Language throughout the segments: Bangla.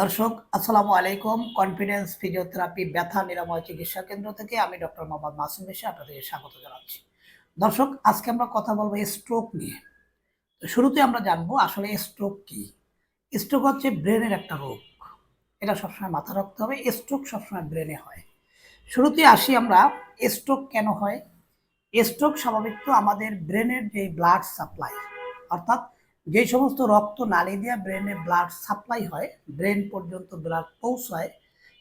দর্শক, আসসালামু আলাইকুম। কনফিডেন্স ফিজিওথেরাপি ব্যথা নিরাময় চিকিৎসা কেন্দ্র থেকে আমি ডক্টর মোহাম্মদ মাসুম বেশি আপনাদেরকে স্বাগত জানাচ্ছি। দর্শক, আজকে আমরা কথা বলব স্ট্রোক নিয়ে। তো শুরুতে আমরা জানব আসলে স্ট্রোক কি। স্ট্রোক হচ্ছে ব্রেনের একটা রোগ। এটা সবসময় মাথা রাখতে হবে স্ট্রোক সবসময় ব্রেনে হয়। শুরুতে আসি আমরা স্ট্রোক কেন হয়? স্ট্রোক স্বাভাবিক তো আমাদের ব্রেনের যে ব্লাড সাপ্লাই অর্থাৎ যে সমস্ত রক্ত নালী দিয়ে ব্রেনে ব্লাড সাপ্লাই হয় ব্রেন পর্যন্ত ব্লাড পৌঁছায়,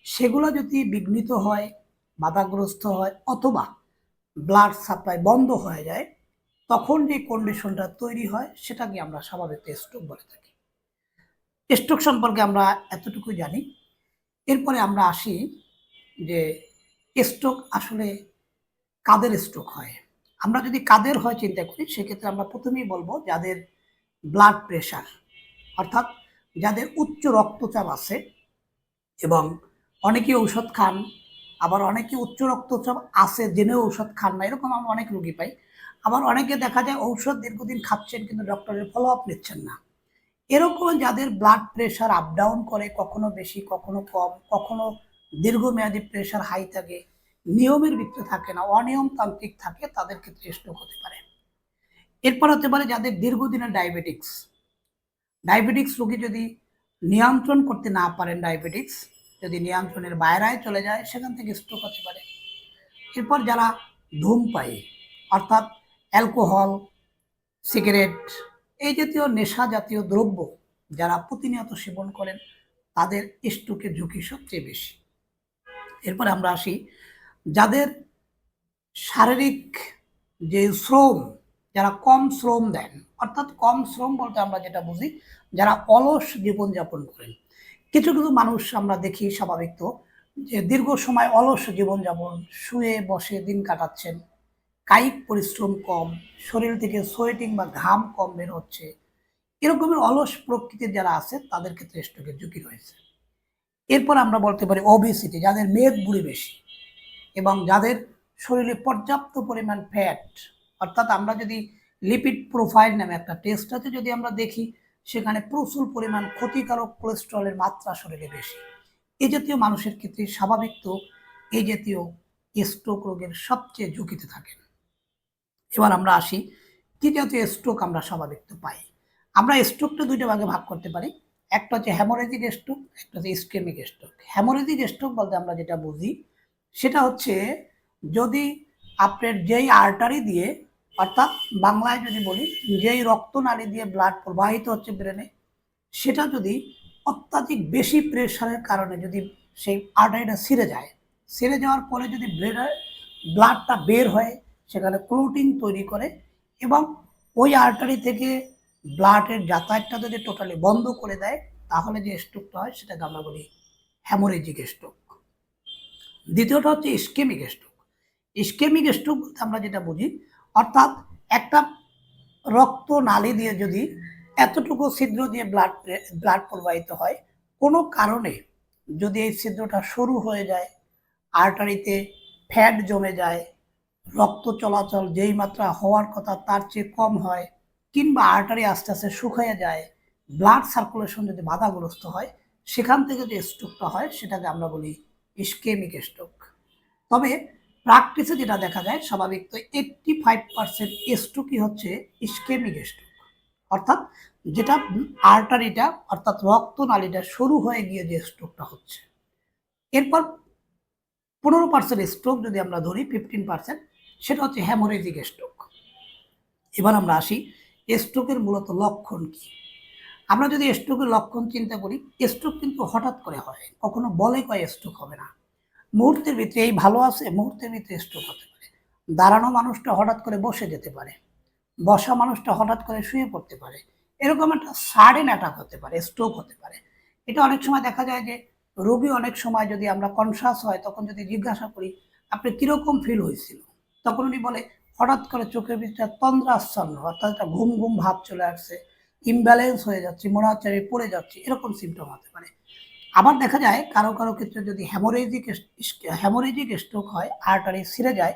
সেগুলো যদি বিঘ্নিত হয়, বাধাগ্রস্ত হয় অথবা ব্লাড সাপ্লাই বন্ধ হয়ে যায়, তখন যে কন্ডিশনটা তৈরি হয়, সেটাকে আমরা স্বাভাবিক স্ট্রোক বলে থাকি। স্ট্রোক সম্পর্কে আমরা এতটুকু জানি। এরপরে আমরা আসি যে স্ট্রোক আসলে কাদের স্ট্রোক হয়? আমরা যদি কাদের হয় চিন্তা করি, সেক্ষেত্রে আমরা প্রথমেই বলব যাদের ব্লাড প্রেশার অর্থাৎ যাদের উচ্চ রক্তচাপ আছে এবং অনেকে ঔষধ খান, আবার অনেকে উচ্চ রক্তচাপ আছে, জেনেও ঔষধ খান না, এরকম আমরা অনেক রুগী পাই। আবার অনেকে দেখা যায় ঔষধ দীর্ঘদিন খাচ্ছেন কিন্তু ডক্টরের ফলো আপ নিচ্ছেন না। এরকম যাদের ব্লাড প্রেশার আপ ডাউন করে, কখনো বেশি, কখনো কম, কখনো দীর্ঘমেয়াদী প্রেশার হাই থাকে, নিয়মের ভিতরে থাকে না, অনিয়মতান্ত্রিক থাকে, তাদের ক্ষেত্রে স্ট্রোক হতে পারে। এরপর হতে পারে যাদের দীর্ঘদিনের ডায়াবেটিক্স ডায়াবেটিক্স রোগী যদি নিয়ন্ত্রণ করতে না পারেন ডায়াবেটিক্স যদি নিয়ন্ত্রণের বাইরায় চলে যায়, সেখান থেকে স্ট্রোক হতে পারে। এরপর যারা ধূমপায়ী, অর্থাৎ অ্যালকোহল সিগারেট এই জাতীয় নেশা জাতীয় দ্রব্য যারা প্রতিনিয়ত সেবন করেন, তাদের স্ট্রোকের ঝুঁকি সবচেয়ে বেশি। এরপর আমরা আসি, যাদের শারীরিক যে শ্রম যারা কম শ্রম দেন, অর্থাৎ কম শ্রম বলতে আমরা যেটা বুঝি, যারা অলস জীবনযাপন করেন। কিছু কিছু মানুষ আমরা দেখি স্বাভাবিক তো, যে দীর্ঘ সময় অলস জীবনযাপন শুয়ে বসে দিন কাটাচ্ছেন, কায়িক পরিশ্রম কম, শরীর থেকে সোয়েটিং বা ঘাম কম বের হচ্ছে, এরকমের অলস প্রকৃতির যারা আছে তাদের ক্ষেত্রে স্ট্রোকের ঝুঁকি রয়েছে। এরপর আমরা বলতে পারি ওবিসিটি যাদের মেদ বুড়ি বেশি এবং যাদের শরীরে পর্যাপ্ত পরিমাণ ফ্যাট অর্থাৎ আমরা যদি লিপিড প্রোফাইল নামে একটা টেস্ট আছে যদি আমরা দেখি, সেখানে প্রচুর পরিমাণ ক্ষতিকারক কোলেস্ট্রলের মাত্রা শরীরে বেশি। এই জাতীয় মানুষের ক্ষেত্রে স্বাভাবিক তো এই জাতীয় স্ট্রোক রোগের সবচেয়ে ঝুঁকিতে থাকেন। এবার আমরা আসি, কি জাতীয় স্ট্রোক আমরা স্বাভাবিক তো পাই? আমরা স্ট্রোকটা দুইটা ভাগে ভাগ করতে পারি। একটা হচ্ছে হ্যামোরেজিক স্ট্রোক একটা হচ্ছে ইস্কেমিক স্ট্রোক হ্যামোরেজিক স্ট্রোক বলতে আমরা যেটা বুঝি, সেটা হচ্ছে যদি আপনার যেই আর্টারি দিয়ে অর্থাৎ বাংলায় যদি বলি, যেই রক্তনালী দিয়ে ব্লাড প্রবাহিত হচ্ছে ব্রেনে সেটা যদি অত্যাধিক বেশি প্রেশারের কারণে যদি সেই আর্টারিটা ছিঁড়ে যায়, ছিঁড়ে যাওয়ার পরে যদি ব্রেনের ব্লাডটা বের হয়, সেখানে ক্লোটিং তৈরি করে এবং ওই আর্টারি থেকে ব্লাডের যাতায়াতটা যদি টোটালি বন্ধ করে দেয়, তাহলে যে স্ট্রোকটা হয় সেটাকে আমরা বলি হ্যামোরেজিক স্ট্রোক দ্বিতীয়টা হচ্ছে ইস্কেমিক স্ট্রোক ইস্কেমিক স্ট্রোক বলতে আমরা যেটা বুঝি অর্থাৎ একটা রক্ত নালী দিয়ে যদি এতটুকু ছিদ্র দিয়ে ব্লাড ব্লাড প্রবাহিত হয়, কোনো কারণে যদি এই ছিদ্রটা সরু হয়ে যায় আর্টারিতে ফ্যাট জমে যায়, রক্ত চলাচল যেই মাত্রা হওয়ার কথা তার চেয়ে কম হয়, কিংবা আর্টারি আস্তে আস্তে শুকিয়ে যায় ব্লাড সার্কুলেশন যদি বাধাগ্রস্ত হয়, সেখান থেকে যে স্ট্রোকটা হয়, সেটাকে আমরা বলি ইস্কেমিক স্ট্রোক তবে প্র্যাকটিসে যেটা দেখা যায়, স্বাভাবিক তো এইটটি ফাইভ পার্সেন্ট স্ট্রোকই হচ্ছে ইস্কেমিক স্ট্রোক অর্থাৎ যেটা আর্টারিটা অর্থাৎ রক্তনালীটা শুরু হয়ে গিয়ে যে স্ট্রোকটা হচ্ছে। এরপর পনেরো পার্সেন্ট স্ট্রোক যদি আমরা ধরি ফিফটিন পার্সেন্ট সেটা হচ্ছে হ্যামোরেজিক স্ট্রোক এবার আমরা আসি স্ট্রোকের মূলত লক্ষণ কি? আমরা যদি স্ট্রোকের লক্ষণ চিন্তা করি স্ট্রোক কিন্তু হঠাৎ করে হয়, কখনো বলে কয় স্ট্রোক হবে না। মুহূর্তের ভিতরে, এই ভালো আছে, মুহূর্তের ভিতরে স্ট্রোক হতে পারে। দাঁড়ানো মানুষটা হঠাৎ করে বসে যেতে পারে। বসা মানুষটা হঠাৎ করে শুয়ে পড়তে পারে। এরকম একটা সাডেন অ্যাটাক হতে পারে স্ট্রোক হতে পারে। এটা অনেক সময় দেখা যায় যে, রোগী অনেক সময় যদি আমরা কনসাস হয়, তখন যদি জিজ্ঞাসা করি, আপনি কীরকম ফিল হয়েছিল? তখন উনি বলে, হঠাৎ করে চোখের ভিতরে তন্দ্রাচ্ছন্ন, অর্থাৎ একটা ঘুম ঘুম ভাব চলে আসছে ইমব্যালেন্স হয়ে যাচ্ছে, মনে হচ্ছে পড়ে যাচ্ছি। এরকম সিমটম হতে পারে। আবার দেখা যায় কারও কারও ক্ষেত্রে যদি হ্যামোরেজিক হ্যামোরেজিক স্ট্রোক হয় আর্টারি ছিঁড়ে যায়,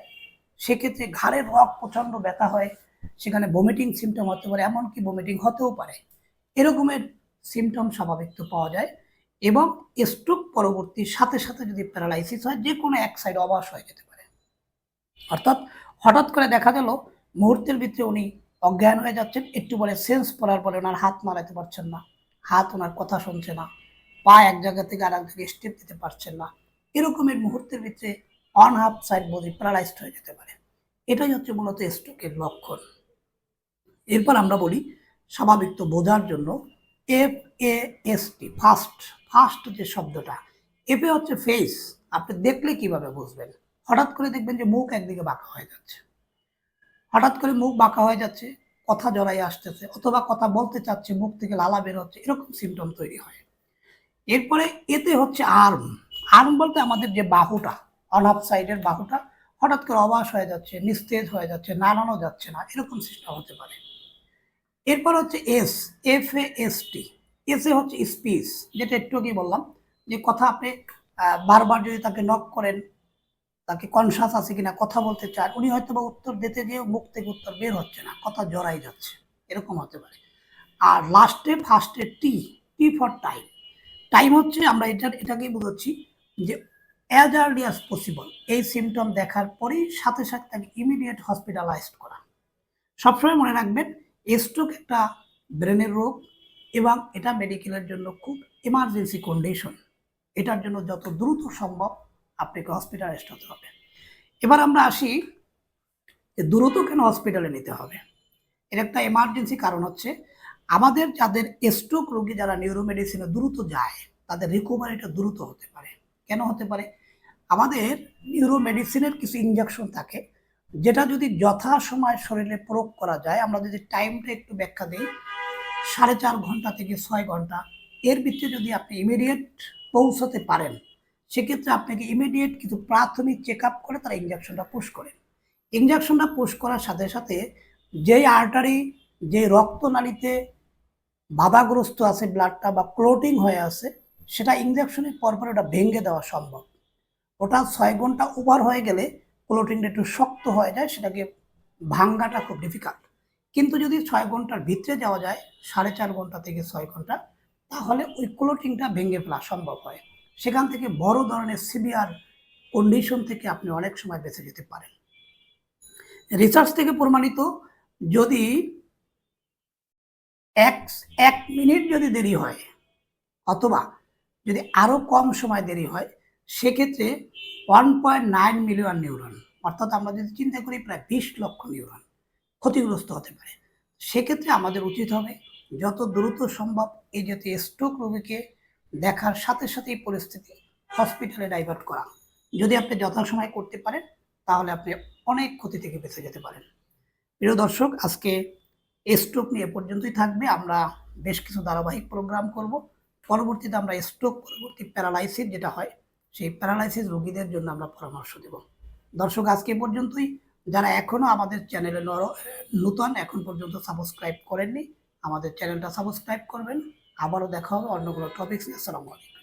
সেক্ষেত্রে ঘাড়ের রক প্রচণ্ড ব্যথা হয়, সেখানে ভমিটিং সিমটম হতে পারে, এমনকি ভমিটিং হতেও পারে। এরকমের সিমটম স্বাভাবিক তো পাওয়া যায় এবং স্ট্রোক পরবর্তী সাথে সাথে যদি প্যারালাইসিস হয় যে কোনো এক সাইড অবাস হয়ে যেতে পারে। অর্থাৎ হঠাৎ করে দেখা গেল, মুহূর্তের ভিতরে উনি অজ্ঞান হয়ে যাচ্ছেন, একটু পরে সেন্স পড়ার পরে ওনার হাত মারাতে পারছেন না। হাত ওনার কথা শুনছে না। পা এক জায়গা থেকে আর এক জায়গায় স্টেপ দিতে পারছেন না। এরকমের মুহূর্তের ভিতরে on half side body paralysed হয়ে যেতে পারে। এটাই হচ্ছে মূলত স্ট্রোকের লক্ষণ। এরপর আমরা বলি, স্বাভাবিক তো বোঝার জন্য F A S T first first যে শব্দটা এফে হচ্ছে ফেস আপনি দেখলে কীভাবে বুঝবেন? হঠাৎ করে দেখবেন যে মুখ একদিকে বাঁকা হয়ে যাচ্ছে। হঠাৎ করে মুখ বাঁকা হয়ে যাচ্ছে, কথা জড়াই আসতেছে, অথবা কথা বলতে চাচ্ছে, মুখ থেকে লালা বের হচ্ছে, এরকম সিমটম তৈরি হয়। এরপরে এতে হচ্ছে আর্ম। আর্ম বলতে আমাদের যে বাহুটা অনাফ সাইডের বাহুটা, হঠাৎ করে অবাস হয়ে যাচ্ছে, নিস্তেজ হয়ে যাচ্ছে, নাড়ানো যাচ্ছে না, এরকম সিস্টেম হতে পারে। এরপর হচ্ছে S F A S T S হচ্ছে স্পিচ যেটা একটু আগে বললাম, যে কথা আপনি বারবার যদি তাকে নক করেন, তাকে কনসাস আছে কিনা, কথা বলতে চান, উনি হয়তো বা উত্তর দিতে গিয়ে মুখ থেকে উত্তর বের হচ্ছে না, কথা জড়াই যাচ্ছে, এরকম হতে পারে। আর লাস্টে ফার্স্টে T T for time time হচ্ছে আমরা এটা এটাকেই বোঝাচ্ছি যে অ্যাজ আর্লি অ্যাজ পসিবল এই সিমটম দেখার পরেই সাথে সাথে তাকে ইমিডিয়েট হসপিটালাইজড করা। সবসময় মনে রাখবেন স্ট্রোক একটা ব্রেনের রোগ এবং এটা মেডিকেলের জন্য খুব এমার্জেন্সি কন্ডিশন এটার জন্য যত দ্রুত সম্ভব আপনাকে হসপিটালাইজড হতে হবে। এবার আমরা আসি যে দ্রুত কেন হসপিটালে নিতে হবে। এর একটা এমার্জেন্সি কারণ হচ্ছে আমাদের যাদের স্ট্রোক রোগী যারা নিউরোমেডিসিনে দ্রুত যায়, তাদের রিকভারিটা দ্রুত হতে পারে। কেন হতে পারে? আমাদের নিউরোমেডিসিনের কিছু ইঞ্জেকশন থাকে, যেটা যদি যথাসময় শরীরে প্রয়োগ করা যায়, আমরা যদি টাইমটা একটু ব্যাখ্যা দিই, সাড়ে চার ঘণ্টা থেকে ছয় ঘণ্টা, এর ভিতরে যদি আপনি ইমিডিয়েট পৌঁছাতে পারেন, সেক্ষেত্রে আপনাকে ইমিডিয়েট কিছু প্রাথমিক চেক আপ করে তারা ইঞ্জেকশনটা পুশ করেন ইঞ্জেকশনটা পুশ করার সাথে সাথে যেই আর্টারি যে রক্তনালীতে বাধাগ্রস্ত আছে ব্লাডটা বা ক্লোটিং হয়ে আছে, সেটা ইঞ্জেকশনের পরপর ওটা ভেঙে দেওয়া সম্ভব। ওটা ছয় ঘণ্টা ওভার হয়ে গেলে ক্লোটিংটা একটু শক্ত হয়ে যায়, সেটাকে ভাঙ্গাটা খুব ডিফিকাল্ট কিন্তু যদি ছয় ঘণ্টার ভিতরে যাওয়া যায়, সাড়ে চার ঘণ্টা থেকে ছয় ঘণ্টা, তাহলে ওই ক্লোটিংটা ভেঙে ফেলা সম্ভব হয়। সেখান থেকে বড় ধরনের সিভিয়ার কন্ডিশন থেকে আপনি অনেক সময় বেঁচে যেতে পারেন। রিসার্চ থেকে প্রমাণিত, যদি এক এক মিনিট যদি দেরি হয়, অথবা যদি আরও কম সময় দেরি হয়, সেক্ষেত্রে one point nine million neuron অর্থাৎ আমরা যদি চিন্তা করি প্রায় বিশ লক্ষ নিউরন ক্ষতিগ্রস্ত হতে পারে। সেক্ষেত্রে আমাদের উচিত হবে যত দ্রুত সম্ভব এই জাতীয় স্ট্রোক রোগীকে দেখার সাথে সাথে এই পরিস্থিতি হসপিটালে ডাইভার্ট করা। যদি আপনি যথাসময় করতে পারেন, তাহলে আপনি অনেক ক্ষতি থেকে বেঁচে যেতে পারেন। প্রিয় দর্শক, আজকে স্ট্রোক নিয়ে পর্যন্তই থাকবে। আমরা বেশ কিছু ধারাবাহিক প্রোগ্রাম করব। পরবর্তীতে আমরা স্ট্রোক পরবর্তী প্যারালাইসিস যেটা হয়, সেই প্যারালাইসিস রোগীদের জন্য আমরা পরামর্শ দেব। দর্শক, আজকে পর্যন্তই। যারা এখনও আমাদের চ্যানেলে নর- নূতন, এখন পর্যন্ত সাবস্ক্রাইব করেননি, আমাদের চ্যানেলটা সাবস্ক্রাইব করবেন। আবারও দেখা হবে অন্য কোনো টপিক্স নিয়ে। আসসালামু আলাইকুম।